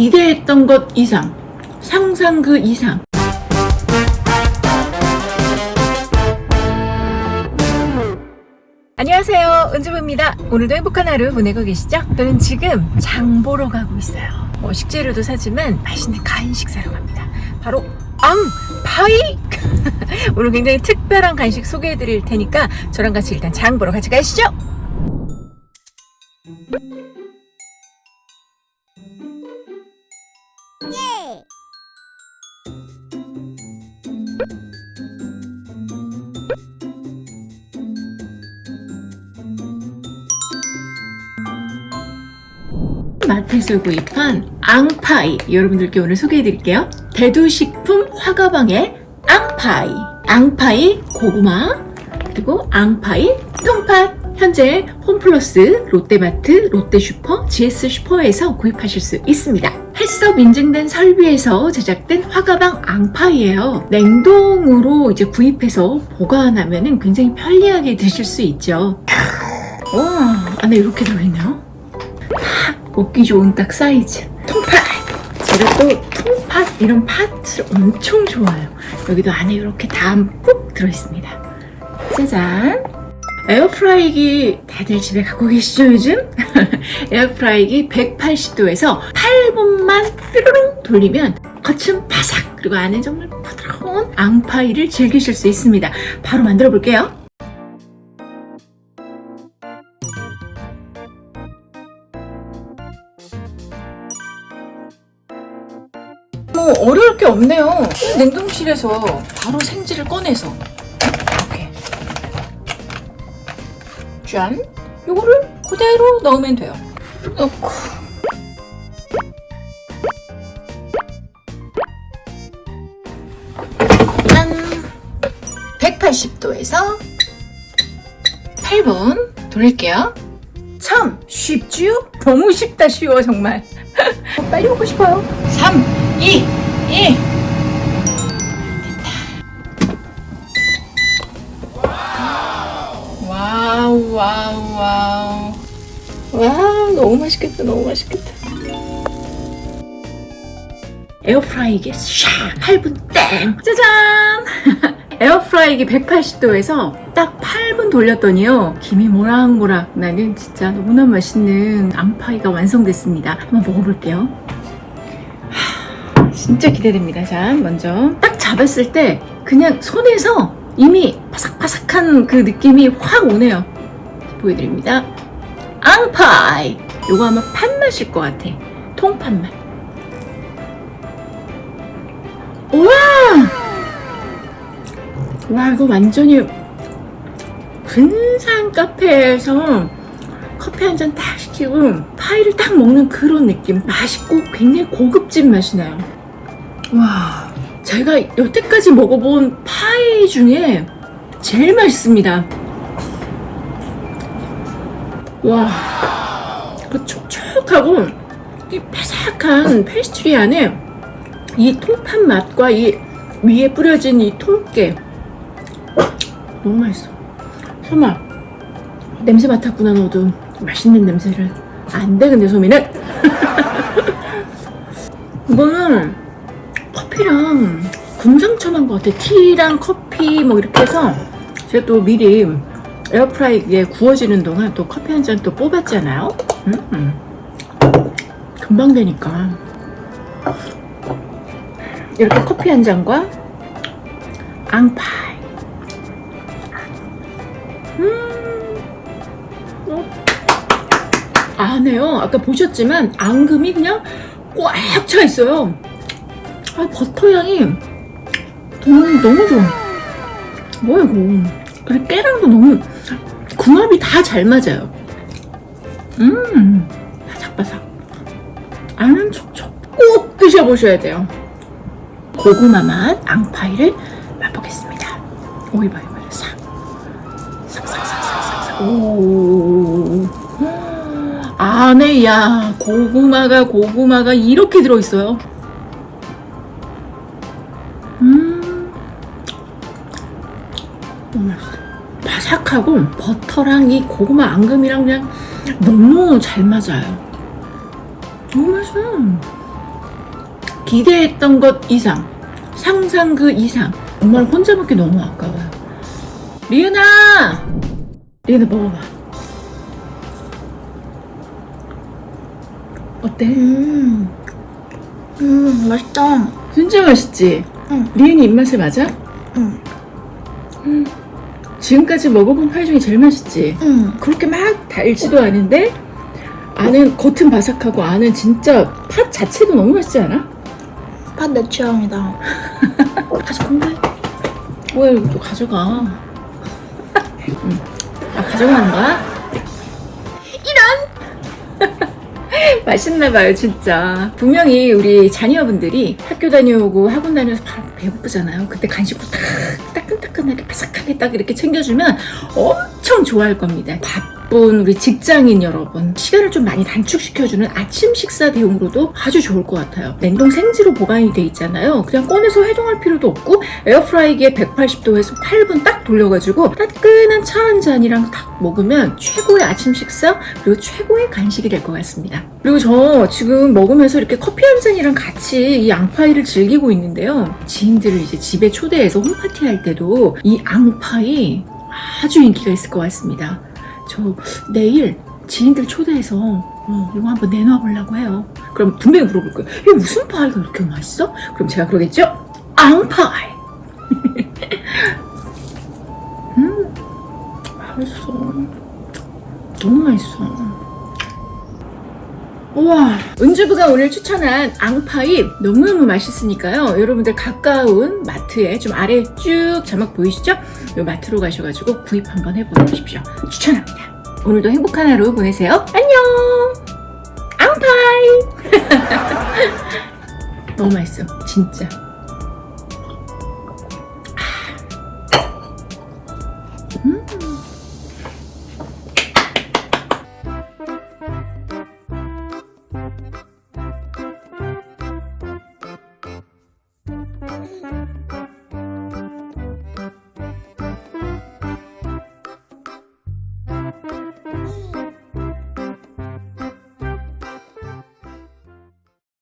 기대했던 것 이상, 상상 그 이상. 안녕하세요. 은주부입니다. 오늘도 행복한 하루 보내고 계시죠? 저는 지금 장 보러 가고 있어요. 뭐 식재료도 사지만 맛있는 간식 사러 갑니다. 바로 앙 파이! 오늘 굉장히 특별한 간식 소개해 드릴 테니까 저랑 같이 일단 장 보러 같이 가시죠. 마트에서 구입한 앙파이 여러분들께 오늘 소개해 드릴게요. 대두식품 화가방의 앙파이 앙파이 고구마 그리고 앙파이 통팥 현재 홈플러스 롯데마트 롯데슈퍼 GS 슈퍼에서 구입하실 수 있습니다. 헬스업 인증된 설비에서 제작된 화가방 앙파이예요. 냉동으로 이제 구입해서 보관하면 굉장히 편리하게 드실 수 있죠. 와 안에 이렇게 들어있네요. 먹기 좋은 딱 사이즈. 통팥! 제가 또 통팥 이런 팥을 엄청 좋아해요. 여기도 안에 이렇게 담뿍 들어있습니다. 짜잔! 에어프라이기 다들 집에 갖고 계시죠 요즘? 에어프라이기 180도에서 8분만 뾰로롱 돌리면 겉은 바삭 그리고 안에 정말 부드러운 앙파이를 즐기실 수 있습니다. 바로 만들어 볼게요 뭐 어려울 게 없네요. 냉동실에서 바로 생지를 꺼내서 이렇게 짠 요거를 그대로 넣으면 돼요. 넣고 짠 180도에서 8분 돌릴게요. 참 쉽지요? 너무 쉽다 쉬워 정말. 빨리 먹고 싶어요. 3, 2, 1. 와우, 와우, 와우. 와우, 너무 맛있겠다, 너무 맛있겠다. 에어프라이기에 샥! 8분 땡! 짜잔! 에어프라이기 180도에서 딱 8분 돌렸더니요. 김이 모락모락 나는 진짜 너무나 맛있는 앙파이가 완성됐습니다. 한번 먹어볼게요. 진짜 기대됩니다. 자, 먼저 딱 잡았을 때 그냥 손에서 이미 바삭바삭한 그 느낌이 확 오네요. 보여드립니다. 앙파이! 요거 아마 팥맛일 것 같아. 통팥맛. 우와! 와, 이거 완전히 근사한 카페에서 커피 한 잔 딱 시키고 파이를 딱 먹는 그런 느낌. 맛있고 굉장히 고급진 맛이 나요. 와, 제가 여태까지 먹어본 파이 중에 제일 맛있습니다. 와, 그 촉촉하고 이 바삭한 페스트리 안에 이 통팥 맛과 이 위에 뿌려진 이 통깨 너무 맛있어. 설마 냄새 맡았구나 너도 맛있는 냄새를 안돼 근데 소미는 이거는 커피랑 금상첨화인 것 같아. 티랑 커피 뭐 이렇게 해서 제가 또 미리 에어프라이기에 구워지는 동안 또 커피 한 잔 또 뽑았잖아요. 음, 음. 금방 되니까 이렇게 커피 한 잔과 앙파이. 음. 어. 안에요. 아까 보셨지만 앙금이 그냥 꽉 차 있어요. 아, 버터 향이 너무, 너무 좋아. 뭐야, 이거. 그리고 깨랑도 너무, 궁합이 다 잘 맞아요. 음, 바삭바삭. 안은 촉촉. 꼭 드셔보셔야 돼요. 고구마 맛 앙파이를 맛보겠습니다. 오, 이봐, 이봐, 싹. 싹싹싹싹싹. 오. 안에, 야, 고구마가, 고구마가 이렇게 들어있어요. 바삭하고 버터랑 이 고구마 앙금이랑 그냥 너무 잘 맞아요. 너무 맛있어. 기대했던 것 이상, 상상 그 이상. 정말 혼자 먹기 너무 아까워요. 리은아! 리은아 먹어봐. 어때? 음, 음, 맛있다. 진짜 맛있지? 응. 리은이 입맛에 맞아? 응, 지금까지 먹어본 파이 중에 제일 맛있지? 응. 그렇게 막 달지도 않은데 안은 겉은 바삭하고 안은 진짜 팥 자체도 너무 맛있지 않아? 팥 내 취향이다. 가져 건데 뭐야 이거 또 가져가 응. 아 가져가는 거야? 이런 맛있나 봐요 진짜 분명히 우리 자녀분들이 학교 다녀오고 학원 다녀서 바로 배고프잖아요 그때 간식으로 딱 따끈따끈하게 바삭하게 딱 이렇게 챙겨주면 엄청 좋아할 겁니다 바쁜 우리 직장인 여러분 시간을 좀 많이 단축시켜주는 아침 식사 대용으로도 아주 좋을 것 같아요 냉동 생지로 보관이 돼 있잖아요 그냥 꺼내서 해동할 필요도 없고 에어프라이기에 180도에서 8분 딱 돌려가지고 따끈한 차 한 잔이랑 딱 먹으면 최고의 아침 식사 그리고 최고의 간식이 될 것 같습니다. 그리고 저 지금 먹으면서 이렇게 커피 한 잔이랑 같이 이 앙파이를 즐기고 있는데요. 지인들을 이제 집에 초대해서 홈파티 할 때도 이 앙파이 아주 인기가 있을 것 같습니다. 저 내일 지인들 초대해서 어, 이거 한번 내놔 보려고 해요. 그럼 분명히 물어볼 거예요. 이게 무슨 파이가 이렇게 맛있어? 그럼 제가 그러겠죠? 앙파이. 음, 맛있어. 너무 맛있어. 은주부가 오늘 추천한 앙파이 너무너무 맛있으니까요. 여러분들 가까운 마트에 좀 아래 쭉 자막 보이시죠? 이 마트로 가셔가지고 구입 한번 해보십시오. 추천합니다. 오늘도 행복한 하루 보내세요. 안녕! 앙파이! 너무 맛있어, 진짜.